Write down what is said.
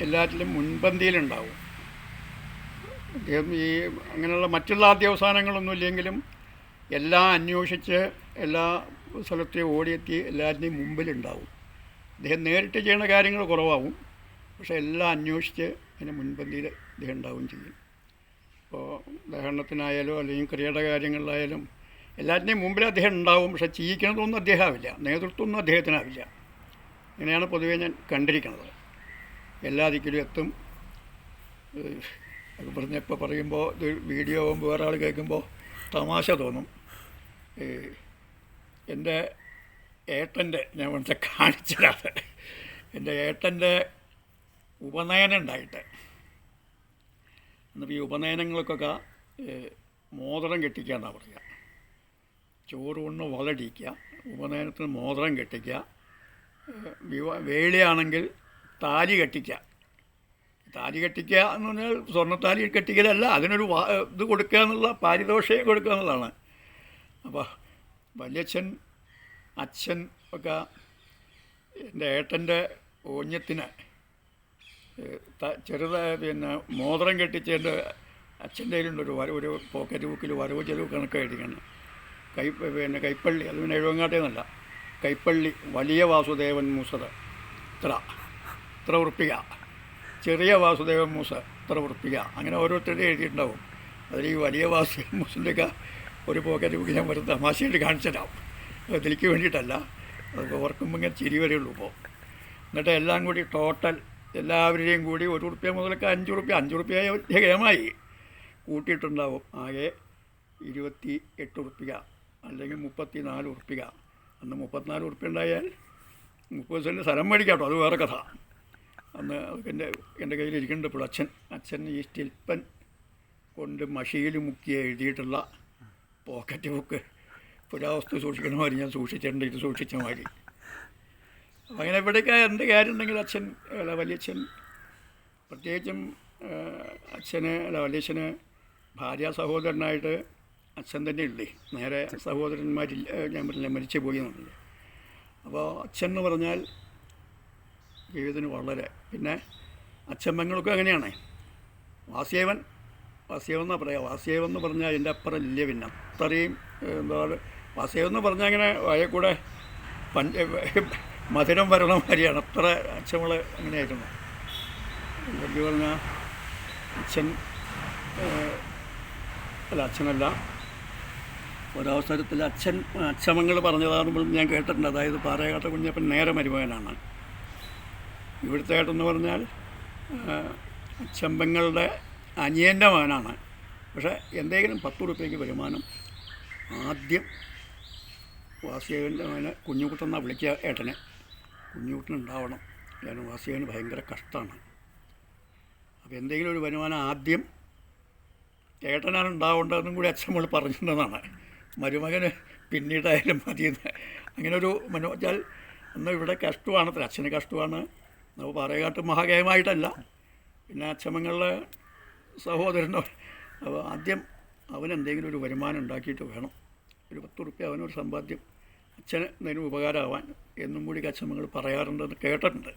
എല്ലാറ്റിലും മുൻപന്തിയിലുണ്ടാവും. അദ്ദേഹം ഈ അങ്ങനെയുള്ള മറ്റുള്ള അധ്യവസാനങ്ങളൊന്നും ഇല്ലെങ്കിലും എല്ലാം അന്വേഷിച്ച് എല്ലാ സ്ഥലത്തെയും ഓടിയെത്തി എല്ലാറ്റിന്റെയും മുമ്പിലുണ്ടാവും. അദ്ദേഹം നേരിട്ട് ചെയ്യുന്ന കാര്യങ്ങൾ കുറവാകും പക്ഷേ എല്ലാം അന്വേഷിച്ച് അതിന് മുൻപന്തിയിൽ അദ്ദേഹം ഉണ്ടാവുകയും ചെയ്യും. ഇപ്പോൾ ഉദാഹരണത്തിനായാലും അല്ലെങ്കിൽ ക്രിയയുടെ കാര്യങ്ങളിലായാലും എല്ലാറ്റിന്റെയും മുമ്പിൽ അദ്ദേഹം ഉണ്ടാവും. പക്ഷേ ചെയ്യിക്കണതൊന്നും അദ്ദേഹം ആവില്ല. നേതൃത്വമൊന്നും അദ്ദേഹത്തിനാവില്ല. ഇങ്ങനെയാണ് പൊതുവേ ഞാൻ കണ്ടിരിക്കുന്നത്. എല്ലാ ദിക്കിലും എത്തും. പറഞ്ഞ ഇപ്പോൾ പറയുമ്പോൾ ഇത് വീഡിയോ വേറെ ആൾ കേൾക്കുമ്പോൾ തമാശ തോന്നും. എന്റെ ഏട്ടന്റെ ഞാൻ വേണ്ട കാണിച്ചതാണ്. എന്റെ ഏട്ടന്റെ ഉപനയനം ഉണ്ടായിട്ട് എന്നിട്ട് ഈ ഉപനയനങ്ങൾക്കൊക്കെ മോതിരം കെട്ടിക്കുക എന്നാണ് പറയുക ചോറ് കൊണ്ട് വളടിക്കുക ഉപനയനത്തിന് മോതിരം കെട്ടിക്കുക. വേളിയാണെങ്കിൽ താലി കെട്ടിക്കുക. താലി കെട്ടിക്കുക എന്ന് പറഞ്ഞാൽ സ്വർണത്താലി കെട്ടിക്കലല്ല അതിനൊരു ഇത് കൊടുക്കുക എന്നുള്ള പാരിതോഷയും കൊടുക്കുക എന്നുള്ളതാണ്. അപ്പോൾ വല്യച്ഛൻ അച്ഛൻ ഒക്കെ എന്റെ ഏട്ടന്റെ ഓഞ്ഞത്തിന് ചെറുതായ പിന്നെ മോതിരം കെട്ടിച്ച് എന്റെ അച്ഛന്റെ കയ്യിലുണ്ടൊരു വര ഒരു പോക്കറ്റ് ബുക്കിൽ വരവ് ചെലവ് കണക്ക് എഴുതിക്കണം കൈ പിന്നെ കൈപ്പള്ളി അത് പിന്നെ കൈപ്പള്ളി വലിയ വാസുദേവൻ മൂസത് ഇത്ര. ഇത്ര ഉറപ്പിക? ചെറിയ വാസുദേവൻ മൂസ ഇത്ര ഉറപ്പിക? അങ്ങനെ ഓരോരുത്തരുടെ എഴുതിയിട്ടുണ്ടാവും. അതിൽ ഈ വലിയ വാസുദേവൻ മൂസിന്റെയൊക്കെ ഒരു പോക്കറ്റ് ബുക്ക് ഞാൻ വരുന്ന തമാശയായിട്ട് കാണിച്ചിട്ടാവും അതിലേക്ക് വേണ്ടിയിട്ടല്ല. അത് ഓർക്കുമ്പോൾ ഇങ്ങനെ ചിരി വരെയുള്ളൂ ഇപ്പോൾ എന്നിട്ട് എല്ലാം കൂടി ടോട്ടൽ എല്ലാവരുടെയും കൂടി ഒരു റുപ്യ മുതലൊക്കെ അഞ്ച് റുപ്യ അഞ്ച് റുപ്യ വലിയ കൂട്ടിയിട്ടുണ്ടാവും ആകെ ഇരുപത്തി എട്ട് ഉറുപ്പിക അല്ലെങ്കിൽ മുപ്പത്തി നാല് ഉറുപ്പിക. അന്ന് മുപ്പത്തിനാല് ഉറുപ്പിക ഉണ്ടായാൽ മുപ്പത് സെന്റ് സ്ഥലം മേടിക്കാം കേട്ടോ. അത് വേറെ കഥ. അന്ന് എന്റെ എന്റെ കയ്യിൽ ഇരിക്കുന്നുണ്ട് ഇപ്പോൾ അച്ഛൻ. അച്ഛൻ ഈ സ്റ്റിൽപ്പൻ കൊണ്ട് മഷിയിൽ മുക്കി എഴുതിയിട്ടുള്ള പോക്കറ്റ് ബുക്ക് പുരാവസ്തു സൂക്ഷിക്കണ മാതിരി ഞാൻ സൂക്ഷിച്ചിട്ടുണ്ട് ഇത് സൂക്ഷിച്ച മാതിരി. അങ്ങനെ ഇവിടെയൊക്കെ എന്ത് കാര്യം ഉണ്ടെങ്കിൽ അച്ഛൻ അല്ല വലിയച്ഛൻ പ്രത്യേകിച്ചും അച്ഛന് അല്ല വലിയച്ഛന് ഭാര്യ സഹോദരനായിട്ട് അച്ഛൻ തന്നെ ഇല്ലേ നേരെ സഹോദരന്മാരില്ല ഞാൻ പറഞ്ഞില്ല മരിച്ചു പോയി എന്നുള്ളത് അപ്പോൾ അച്ഛൻ എന്ന് പറഞ്ഞാൽ ജീവിതത്തിന് വളരെ. പിന്നെ അച്ഛമ്മങ്ങളൊക്കെ അങ്ങനെയാണ്. വാസ്യവൻ വാസ്യവൻ എന്നാ പറയാം? വാസ്യവൻ എന്ന് പറഞ്ഞാൽ എന്റെ അപ്പുറം ഇല്ല പിന്നെ അത്രയും എന്താ പറയുക? വാസ്യവൻ എന്ന് പറഞ്ഞാൽ അങ്ങനെ വയക്കൂടെ കൂടെ പഞ്ച മധുരം വരണ മാതിരിയാണ്. അത്ര അച്ഛമ്മൾ അങ്ങനെയായിരുന്നു. എനിക്ക് പറഞ്ഞാൽ അച്ഛൻ അല്ല അച്ഛനല്ല. ഒരവസരത്തിൽ അച്ഛൻ അച്ഛമങ്ങൾ പറഞ്ഞതാകുമ്പോൾ ഞാൻ കേട്ടിട്ടുണ്ട്. അതായത് പാറയാട്ട കുഞ്ഞപ്പൻ നേരെ മരുമകനാണ്. ഇവിടുത്തെ ഏട്ടെന്ന് പറഞ്ഞാൽ ചെമ്പങ്ങളുടെ അനിയന്റെ മകനാണ്. പക്ഷേ എന്തെങ്കിലും പത്ത് ഉറുപ്പ്യക്ക് വരുമാനം ആദ്യം വാസുദേവന്റെ മകനെ കുഞ്ഞുകുട്ടെന്നാണ് വിളിക്കുക ഏട്ടനെ. കുഞ്ഞുകുട്ടനുണ്ടാവണം കാരണം വാസുദേവന് ഭയങ്കര കഷ്ടമാണ്. അപ്പോൾ എന്തെങ്കിലും ഒരു വരുമാനം ആദ്യം ഏട്ടനാണ് ഉണ്ടാവേണ്ടതെന്നും കൂടി അച്ഛമ്മൾ പറഞ്ഞിട്ടുണ്ടെന്നാണ് മരുമകന് പിന്നീടായാലും മതിയെന്ന്. അങ്ങനെ ഒരു മനോ വെച്ചാൽ എന്നാൽ ഇവിടെ കഷ്ടമാണ് അച്ഛന് കഷ്ടമാണ്. നമുക്ക് പറയുകാട്ട് മഹാഗേയമായിട്ടല്ല പിന്നെ അച്ഛമ്മങ്ങളുടെ സഹോദരനോ അപ്പോൾ ആദ്യം അവൻ എന്തെങ്കിലും ഒരു വരുമാനം ഉണ്ടാക്കിയിട്ട് വേണം. ഒരു പത്ത് റുപ്യ അവനൊരു സമ്പാദ്യം അച്ഛന് എന്തെങ്കിലും ഉപകാരമാവാൻ എന്നും കൂടി അച്ഛമ്മകൾ പറയാറുണ്ടെന്ന് കേട്ടിട്ടുണ്ട്.